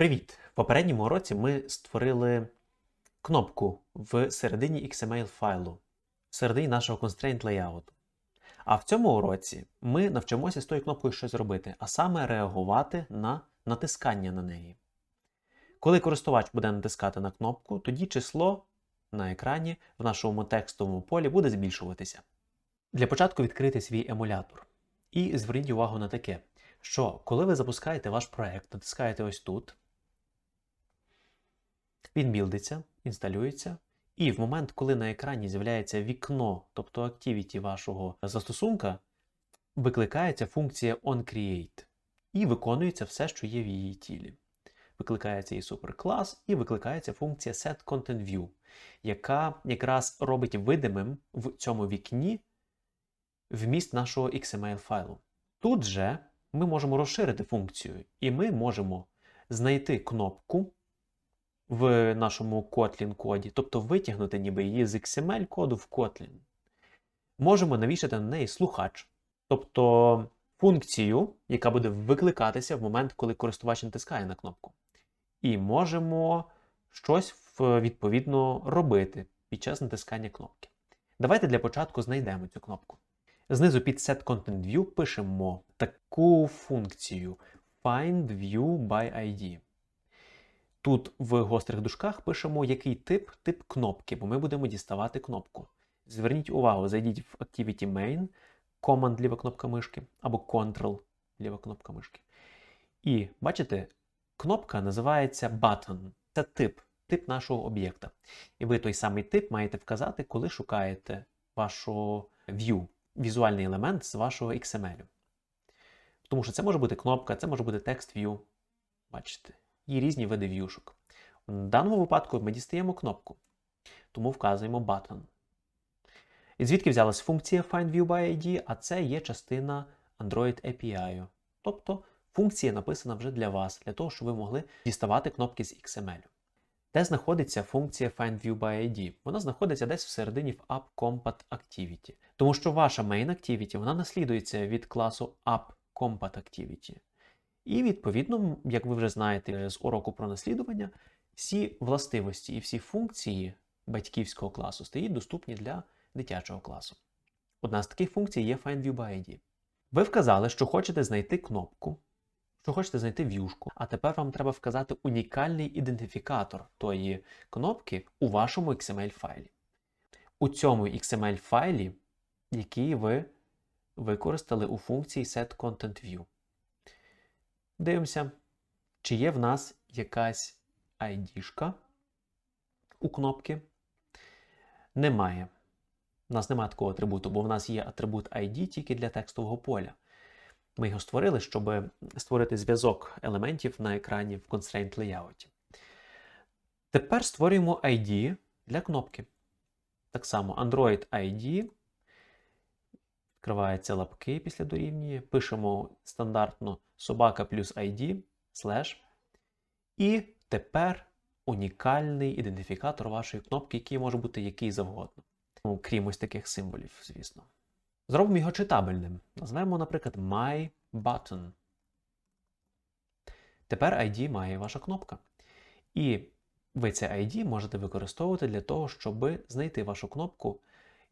Привіт! В попередньому уроці ми створили кнопку в середині XML файлу, в середині нашого constraint layout. А в цьому уроці ми навчимося з тою кнопкою щось робити, а саме реагувати на натискання на неї. Коли користувач буде натискати на кнопку, тоді число на екрані в нашому текстовому полі буде збільшуватися. Для початку відкрити свій емулятор. І зверніть увагу на таке, що коли ви запускаєте ваш проект, натискаєте ось тут, він білдиться, інсталюється, і в момент, коли на екрані з'являється вікно, тобто activity вашого застосунка, викликається функція onCreate і виконується все, що є в її тілі. Викликається і суперклас, і викликається функція setContentView, яка якраз робить видимим в цьому вікні вміст нашого XML файлу. Тут же ми можемо розширити функцію, і ми можемо знайти кнопку в нашому Kotlin коді, тобто витягнути ніби її з XML коду в Kotlin. Можемо навішати на неї слухач, тобто функцію, яка буде викликатися в момент, коли користувач натискає на кнопку. І можемо щось відповідно робити під час натискання кнопки. Давайте для початку знайдемо цю кнопку. Знизу під Set Content View пишемо таку функцію Find View by ID. Тут в гострих дужках пишемо, який тип, тип кнопки, бо ми будемо діставати кнопку. Зверніть увагу, зайдіть в Activity Main, Command ліва кнопка мишки або Ctrl ліва кнопка мишки. І бачите, кнопка називається Button. Це тип, тип нашого об'єкта. І ви той самий тип маєте вказати, коли шукаєте вашу view, візуальний елемент з вашого XML. Тому що це може бути кнопка, це може бути text view. Бачите, є різні види в'юшок. В даному випадку ми дістаємо кнопку, тому вказуємо button. І звідки взялась функція FindViewById, а це є частина Android API. Тобто функція написана вже для вас, для того, щоб ви могли діставати кнопки з XML. Де знаходиться функція FindViewById? Вона знаходиться десь всередині в AppCompat Activity. Тому що ваша main activity вона наслідується від класу AppCompat І відповідно, як ви вже знаєте з уроку про наслідування, всі властивості і всі функції батьківського класу стають доступні для дитячого класу. Одна з таких функцій є FindViewById. Ви вказали, що хочете знайти кнопку, що хочете знайти в'юшку, а тепер вам треба вказати унікальний ідентифікатор тої кнопки у вашому XML-файлі. У цьому XML-файлі, який ви використали у функції setContentView. Дивимося, чи є в нас якась ID-шка у кнопки. Немає. У нас немає такого атрибуту, бо в нас є атрибут ID тільки для текстового поля. Ми його створили, щоб створити зв'язок елементів на екрані в Constraint Layout. Тепер створюємо ID для кнопки. Так само Android ID. Відкриваються лапки після дорівнює. Пишемо стандартно собака плюс ID, слеш. І тепер унікальний ідентифікатор вашої кнопки, який може бути який завгодно. Ну, крім ось таких символів, звісно. Зробимо його читабельним. Назвемо, наприклад, My Button. Тепер ID має ваша кнопка. І ви це ID можете використовувати для того, щоб знайти вашу кнопку,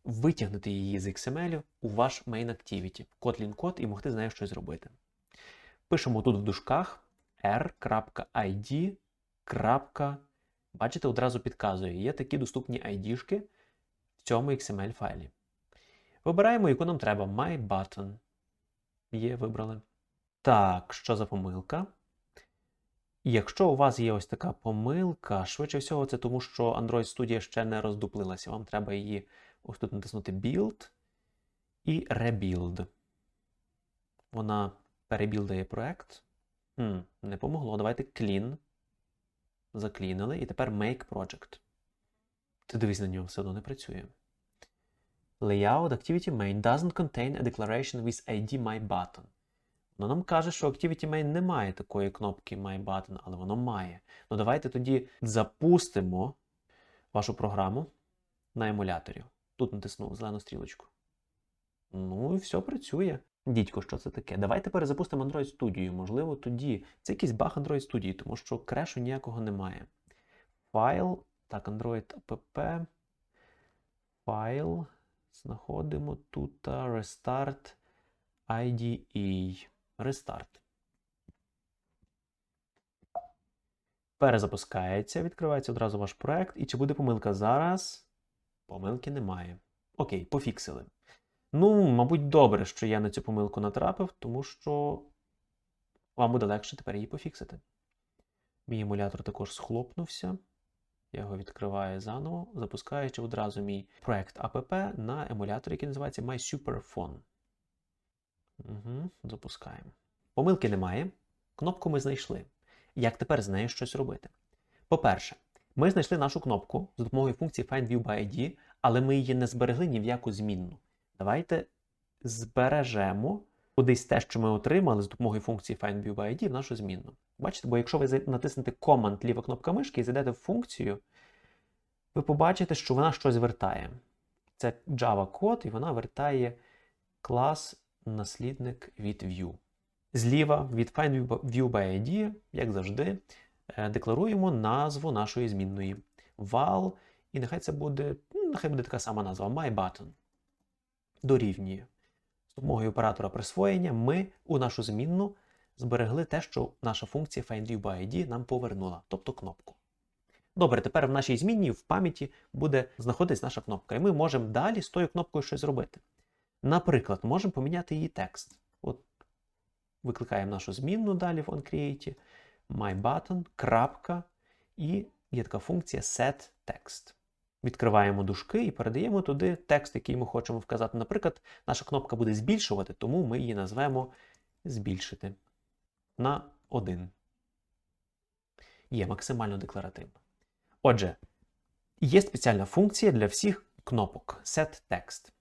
витягнути її з XML у ваш Main Activity, Kotlin код і могти з нею щось зробити. Пишемо тут в дужках r.id. Бачите, одразу підказує, є такі доступні ID-шки в цьому XML файлі. Вибираємо, яку нам треба. My button. Є, вибрали. Так, що за помилка? Якщо у вас є ось така помилка, швидше всього, це тому, що Android Studio ще не роздуплилася. Вам треба її ось тут натиснути Build і Rebuild. Вона перебілдає проект. Хм, Не помогло. Давайте Clean. Заклінили. І тепер Make Project. Ти дивись на нього, все одно не працює. Layout Activity Main doesn't contain a declaration with ID MyButton. Воно нам каже, що Activity Main не має такої кнопки MyButton, але воно має. Ну давайте тоді запустимо вашу програму на емуляторі. Тут натиснув зелену стрілочку. Ну і все працює. Дідько, що це таке? Давайте перезапустимо Android Studio. Можливо, тоді. Це якийсь баг Android Studio, тому що крешу ніякого немає. Файл. Так, Android app. Файл. Знаходимо тут Restart IDE. Restart. Перезапускається, відкривається одразу ваш проект. І чи буде помилка зараз? Помилки немає. Окей, пофіксили. Ну, мабуть, добре, що я на цю помилку натрапив, тому що вам буде легше тепер її пофіксити. Мій емулятор також схлопнувся. Я його відкриваю заново, запускаючи одразу мій проект APP на емулятор, який називається MySuperPhone. Угу, запускаємо. Помилки немає. Кнопку ми знайшли. Як тепер з нею щось робити? По-перше, ми знайшли нашу кнопку з допомогою функції FindViewById, але ми її не зберегли ні в яку змінну. Давайте збережемо кудись те, що ми отримали з допомогою функції FindViewById в нашу змінну. Бачите, бо якщо ви натиснете Command ліва кнопка мишки і зайдете в функцію, ви побачите, що вона щось вертає. Це Java код, і вона вертає клас наслідник від view. Зліва від FindViewById, як завжди, декларуємо назву нашої змінної val, і нехай це буде, ну, нехай буде така сама назва MyButton. Дорівнює. З допомогою оператора присвоєння ми у нашу змінну зберегли те, що наша функція FindViewById нам повернула, тобто кнопку. Добре, тепер в нашій змінній в пам'яті буде знаходитись наша кнопка, і ми можемо далі з тою кнопкою щось зробити. Наприклад, можемо поміняти її текст. От викликаємо нашу змінну далі в onCreate, myButton, крапка, і є така функція setText. Відкриваємо дужки і передаємо туди текст, який ми хочемо вказати. Наприклад, наша кнопка буде збільшувати, тому ми її назвемо збільшити на 1. Є максимально декларативно. Отже, є спеціальна функція для всіх кнопок setText.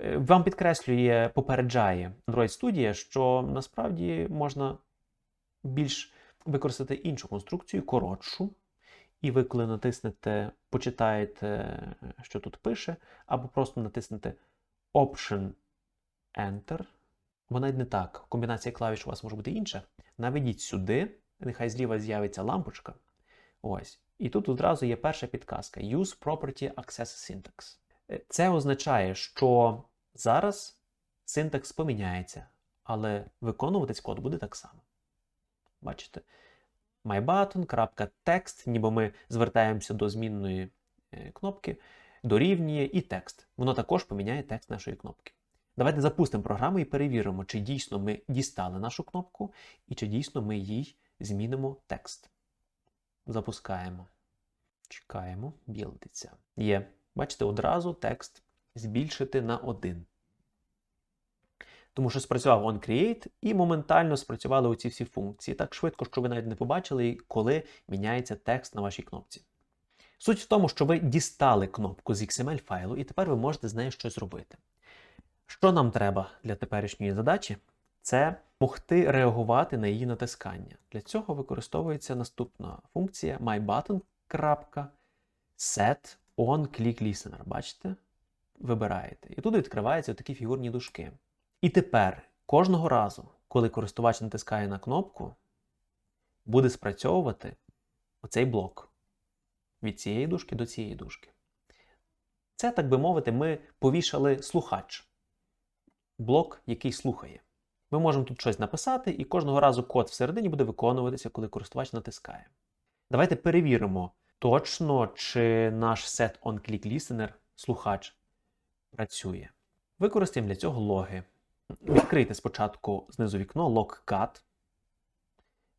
Е, Вам підкреслює, попереджає Android Studio, що насправді можна більш використати іншу конструкцію, коротшу. І ви, коли натиснете, почитаєте, що тут пише, або просто натиснете Option Enter. Бо навіть не так. Комбінація клавіш у вас може бути інша. Наведіть сюди, нехай зліва з'явиться лампочка. Ось. І тут одразу є перша підказка: Use Property Access Syntax. Е, Це означає, що зараз синтакс поміняється, але виконуватись код буде так само. Бачите? MyButton.text, ніби ми звертаємося до змінної е, кнопки, дорівнює і текст. Воно також поміняє текст нашої кнопки. Давайте запустимо програму і перевіримо, чи дійсно ми дістали нашу кнопку, і чи дійсно ми їй змінимо текст. Запускаємо. Чекаємо, білдиться. Є. Бачите, одразу текст збільшити на 1. Тому що спрацював onCreate і моментально спрацювали оці всі функції так швидко, що ви навіть не побачили, коли міняється текст на вашій кнопці. Суть в тому, що ви дістали кнопку з XML файлу, і тепер ви можете з нею щось робити. Що нам треба для теперішньої задачі? Це могти реагувати на її натискання. Для цього використовується наступна функція myButton.setOnClickListener. Бачите? Вибираєте. І тут відкриваються такі фігурні дужки. І тепер кожного разу, коли користувач натискає на кнопку, буде спрацьовувати оцей блок від цієї дужки до цієї дужки. Це, так би мовити, ми повішали слухач. Блок, який слухає. Ми можемо тут щось написати, і кожного разу код всередині буде виконуватися, коли користувач натискає. Давайте перевіримо точно, чи наш set onClickListener слухач працює. Використаємо для цього логи. Відкрийте спочатку знизу вікно logcat.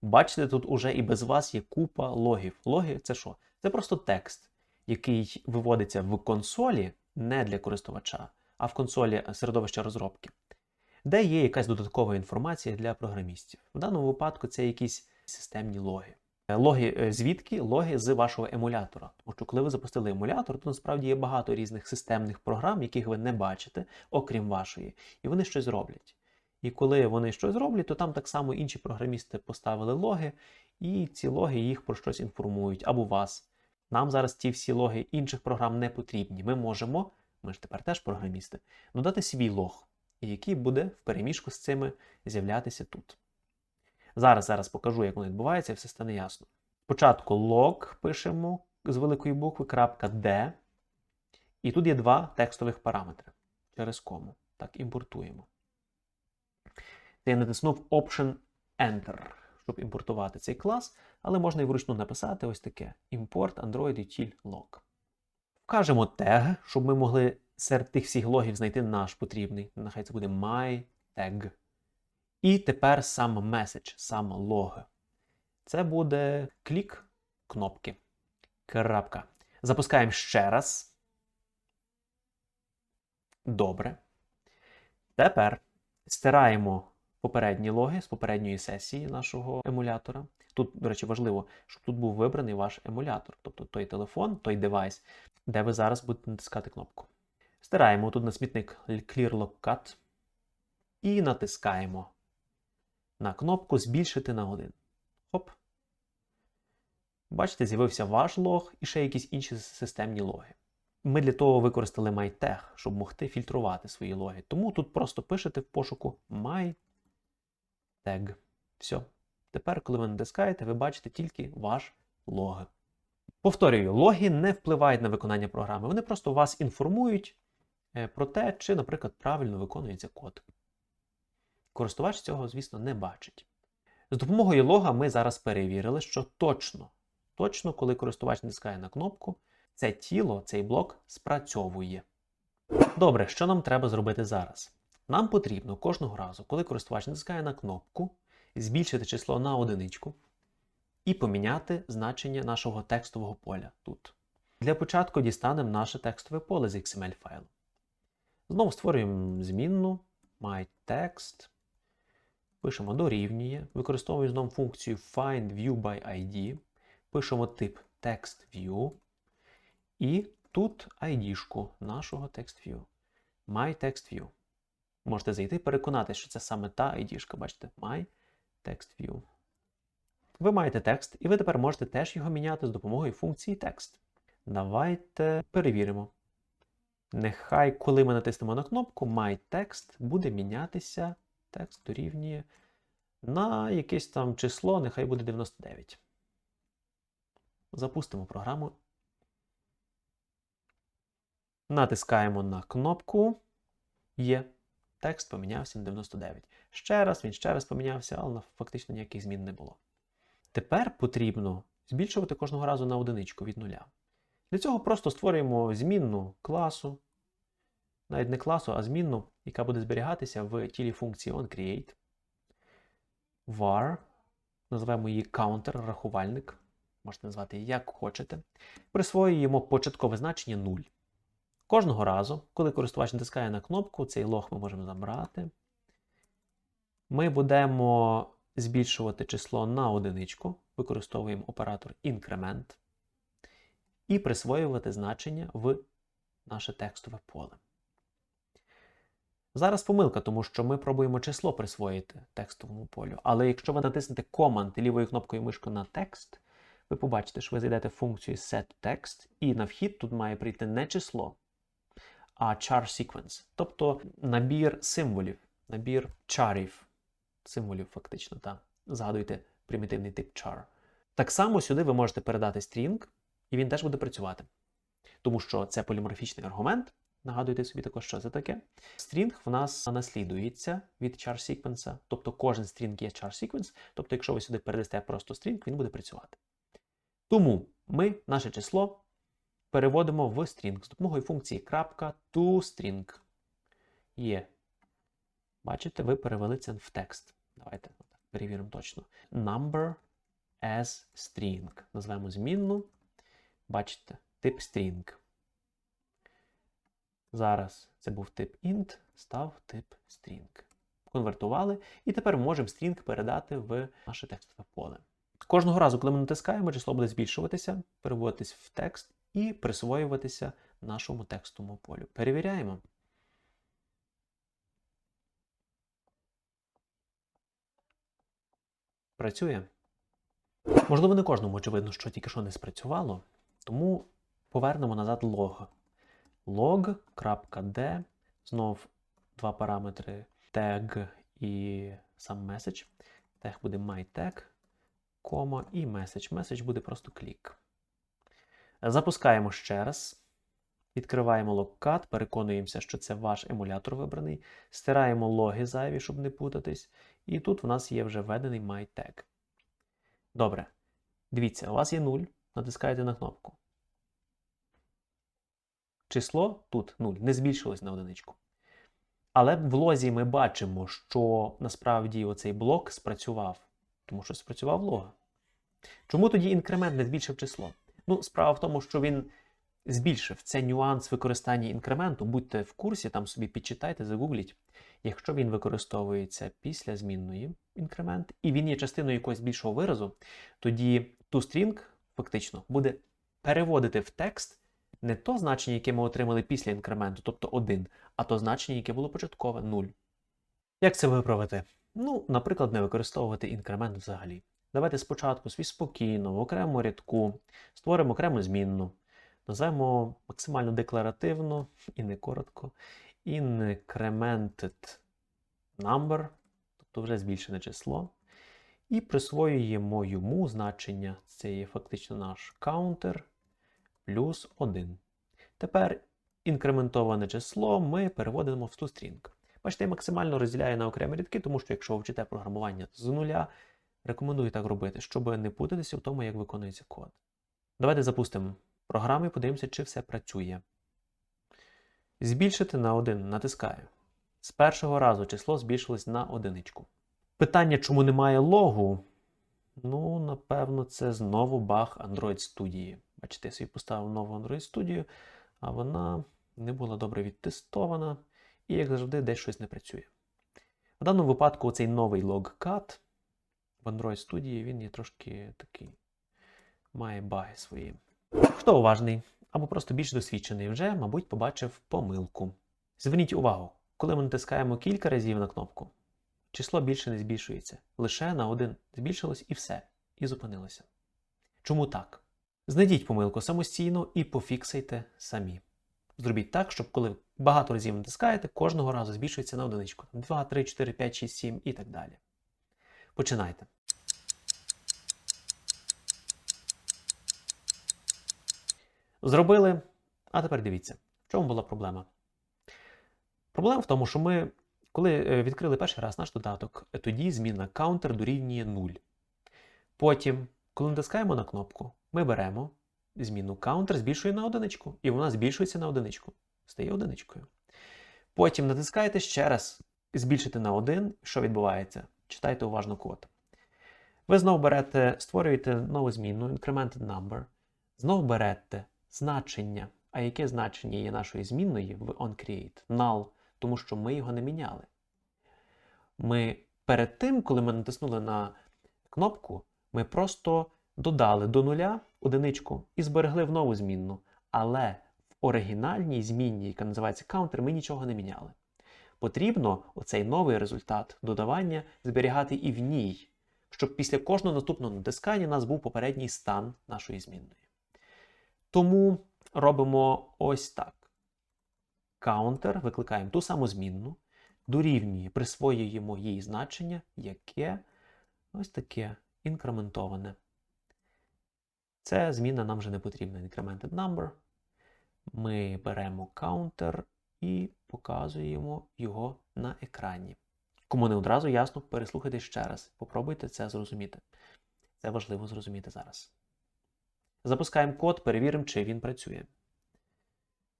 Бачите, тут уже і без вас є купа логів. Логи це що? Це просто текст, який виводиться в консолі не для користувача, а в консолі середовища розробки, де є якась додаткова інформація для програмістів. В даному випадку це якісь системні логи. Е, Логи е, звідки? Логи з вашого емулятора. Тому що коли ви запустили емулятор, то насправді є багато різних системних програм, яких ви не бачите, окрім вашої, і вони щось роблять. І коли вони щось роблять, то там так само інші програмісти поставили логи, і ці логи їх про щось інформують або вас. Нам зараз ті всі логи інших програм не потрібні. Ми можемо, ми ж тепер теж програмісти, додати свій лог. який буде в переміжку з цими з'являтися тут. Зараз зараз покажу, як воно відбувається, і все стане ясно. Спочатку log пишемо з великої букви, крапка D. І тут є два текстових параметри через кому. Так, імпортуємо. Я натиснув Option Enter, щоб імпортувати цей клас, але можна і вручну написати ось таке: Import Android Util Log. Вкажемо тег, щоб ми могли серед тих всіх логів знайти наш потрібний. Нехай це буде my. І тепер сам меседж, сам лог. Це буде клік кнопки. Крапка. Запускаємо ще раз. Добре. Тепер стираємо попередні логи з попередньої сесії нашого емулятора. Тут, до речі, важливо, щоб тут був вибраний ваш емулятор, тобто той телефон, той девайс, де ви зараз будете натискати кнопку. Стираємо тут на смітник Clear Lock Cut і натискаємо на кнопку Збільшити на 1. Хоп. Бачите, з'явився ваш лог і ще якісь інші системні логи. Ми для того використали MyTag, щоб могти фільтрувати свої логи. Тому тут просто пишете в пошуку MyTag. Все. Тепер, коли ви натискаєте, ви бачите тільки ваш лог. Повторюю, логи не впливають на виконання програми. Вони просто вас інформують е, про те, чи, наприклад, правильно виконується код. Користувач цього, звісно, не бачить. З допомогою лога ми зараз перевірили, що точно, точно, коли користувач натискає на кнопку, це тіло, цей блок спрацьовує. Добре, що нам треба зробити зараз? Нам потрібно кожного разу, коли користувач натискає на кнопку, збільшити число на одиничку і поміняти значення нашого текстового поля тут. Для початку дістанемо наше текстове поле з XML файлу. Знову створюємо змінну myText. Пишемо дорівнює, використовуємо знову функцію findViewById, пишемо тип TextView. І тут ID-шку нашого TextView. MyTextView. Можете зайти переконатися, що це саме та ID-шка, бачите, MyTextView. Ви маєте текст, і ви тепер можете теж його міняти з допомогою функції text. Давайте перевіримо. Нехай, коли ми натиснемо на кнопку MyText, буде мінятися текст дорівнює на якесь там число, нехай буде 99. Запустимо програму. Натискаємо на кнопку. Є. Текст помінявся на 99. Ще раз, він ще раз помінявся, але фактично ніяких змін не було. Тепер потрібно збільшувати кожного разу на одиничку від нуля. Для цього просто створюємо змінну класу, навіть не класу, а змінну, яка буде зберігатися в тілі функції onCreate. var, називаємо її counter, рахувальник. Можете назвати її як хочете. Присвоюємо початкове значення 0. Кожного разу, коли користувач натискає на кнопку, цей лог ми можемо забрати. Ми будемо збільшувати число на одиничку, використовуємо оператор increment і присвоювати значення в наше текстове поле. Зараз помилка, тому що ми пробуємо число присвоїти текстовому полю. Але якщо ви натиснете Command лівою кнопкою мишки на текст, ви побачите, що ви зайдете в функцію setText, і на вхід тут має прийти не число, а char sequence, тобто набір символів, набір чарів, символів фактично, так. Згадуйте примітивний тип char. Так само сюди ви можете передати string, і він теж буде працювати. Тому що це поліморфічний аргумент. Нагадуйте собі також, що це таке. Стрінг в нас наслідується від char sequence, тобто кожен стрінг є char sequence, тобто, якщо ви сюди передасте просто стрінг, він буде працювати. Тому ми наше число переводимо в стрінг з допомогою функції toString. Є. Бачите, ви перевели це в текст. Давайте перевіримо точно. Number as string. Назвемо змінну. Бачите, тип string. Зараз це був тип int, став тип string. Конвертували, і тепер можемо string передати в наше текстове поле. Кожного разу, коли ми натискаємо, число буде збільшуватися, переводитись в текст і присвоюватися нашому текстовому полю. Перевіряємо. Працює. Можливо, не кожному очевидно, що тільки що не спрацювало, тому повернемо назад лог. log.d, знов два параметри tag і сам message. Tag буде myTag, кома і message. Message буде просто клік. Запускаємо ще раз. Відкриваємо локкат, переконуємося, що це ваш емулятор вибраний. Стираємо логи зайві, щоб не путатись. І тут в нас є вже введений myTag. Добре. Дивіться, у вас є 0. Натискаєте на кнопку. Число тут 0, не збільшилось на одиничку. Але в лозі ми бачимо, що насправді оцей блок спрацював, тому що спрацював лога. Чому тоді інкремент не збільшив число? Ну, справа в тому, що він збільшив. Це нюанс використання інкременту. Будьте в курсі, там собі підчитайте, загугліть. Якщо він використовується після змінної інкремент, і він є частиною якогось більшого виразу, тоді toString фактично буде переводити в текст не то значення, яке ми отримали після інкременту, тобто 1, а то значення, яке було початкове 0. Як це виправити? Ну, наприклад, не використовувати інкремент взагалі. Давайте спочатку свій спокійно, в окремому рядку створимо окрему змінну. Називаємо максимально декларативно і не коротко. Incremented number, тобто вже збільшене число. І присвоюємо йому значення. Це є фактично наш counter плюс 1. Тепер інкрементоване число ми переводимо в toString. Бачите, я максимально розділяю на окремі рядки, тому що якщо ви вчите програмування з нуля, рекомендую так робити, щоб не путатися в тому, як виконується код. Давайте запустимо програму і подивимося, чи все працює. Збільшити на 1 натискаю. З першого разу число збільшилось на одиничку. Питання, чому немає логу? Ну, напевно, це знову баг Android студії. Бачите, я собі поставив нову Android студію, а вона не була добре відтестована і, як завжди, десь щось не працює. В даному випадку цей новий logcat в Android студії він є трошки такий, має баги свої. Хто уважний або просто більш досвідчений вже, мабуть, побачив помилку. Зверніть увагу, коли ми натискаємо кілька разів на кнопку, число більше не збільшується. Лише на один збільшилось і все, і зупинилося. Чому так? Знайдіть помилку самостійно і пофіксайте самі. Зробіть так, щоб коли багато разів натискаєте, кожного разу збільшується на одиничку. 2, 3, 4, 5, 6, 7 і так далі. Починайте. Зробили. А тепер дивіться, в чому була проблема? Проблема в тому, що ми, коли е, відкрили перший раз наш додаток, тоді зміна counter дорівнює 0. Потім, коли натискаємо на кнопку, ми беремо зміну counter, збільшує на одиничку, і вона збільшується на одиничку. Стає одиничкою. Потім натискаєте ще раз збільшити на 1. Що відбувається? Читайте уважно код. Ви знову берете, створюєте нову зміну, incremented number. Знову берете значення. А яке значення є нашої змінної в onCreate? Null, тому що ми його не міняли. Ми перед тим, коли ми натиснули на кнопку, ми просто додали до нуля одиничку і зберегли в нову змінну. Але в оригінальній змінній, яка називається counter, ми нічого не міняли. Потрібно оцей новий результат додавання зберігати і в ній, щоб після кожного наступного натискання у нас був попередній стан нашої змінної. Тому робимо ось так. Counter, викликаємо ту саму змінну, дорівнює, присвоюємо їй значення, яке ось таке інкрементоване. Це зміна нам вже не потрібна. Incremented number. Ми беремо counter і показуємо його на екрані. Кому не одразу ясно, переслухайте ще раз. Попробуйте це зрозуміти. Це важливо зрозуміти зараз. Запускаємо код, перевіримо, чи він працює.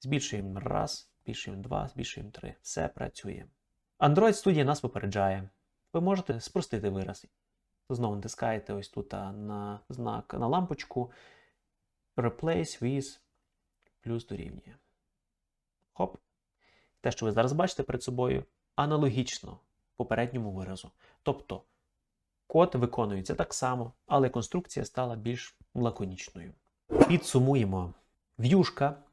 Збільшуємо раз, збільшуємо два, збільшуємо три. Все працює. Android Studio нас попереджає. Ви можете спростити вираз. Знову натискаєте ось тут на знак на лампочку. Replace with плюс дорівнює. Хоп. Те, що ви зараз бачите перед собою, аналогічно попередньому виразу. Тобто код виконується так само, але конструкція стала більш лаконічною. Підсумуємо. В'юшка,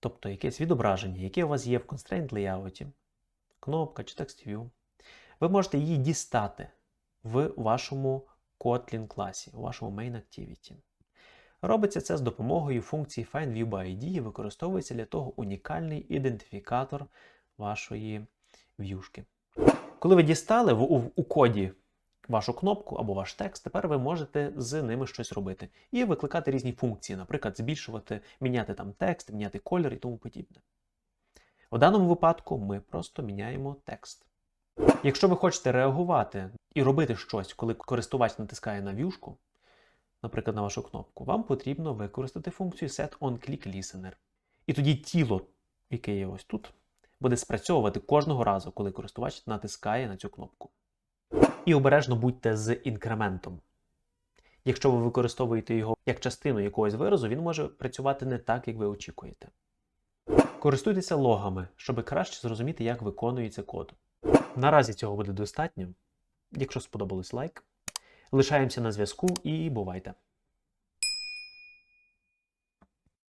тобто якесь відображення, яке у вас є в Constraint Layout, кнопка чи TextView, ви можете її дістати в вашому Kotlin класі, у вашому Main Activity. Робиться це з допомогою функції FindViewById і використовується для того унікальний ідентифікатор вашої в'юшки. Коли ви дістали в, у, у коді вашу кнопку або ваш текст, тепер ви можете з ними щось робити і викликати різні функції, наприклад, збільшувати, міняти там текст, міняти колір і тому подібне. В даному випадку ми просто міняємо текст. Якщо ви хочете реагувати і робити щось, коли користувач натискає на в'юшку, наприклад, на вашу кнопку, вам потрібно використати функцію Set on Click Listener. І тоді тіло, яке є ось тут, буде спрацьовувати кожного разу, коли користувач натискає на цю кнопку. І обережно будьте з інкрементом. Якщо ви використовуєте його як частину якогось виразу, він може працювати не так, як ви очікуєте. Користуйтеся логами, щоб краще зрозуміти, як виконується код. Наразі цього буде достатньо. Якщо сподобалось лайк, лишаємося на зв'язку і бувайте!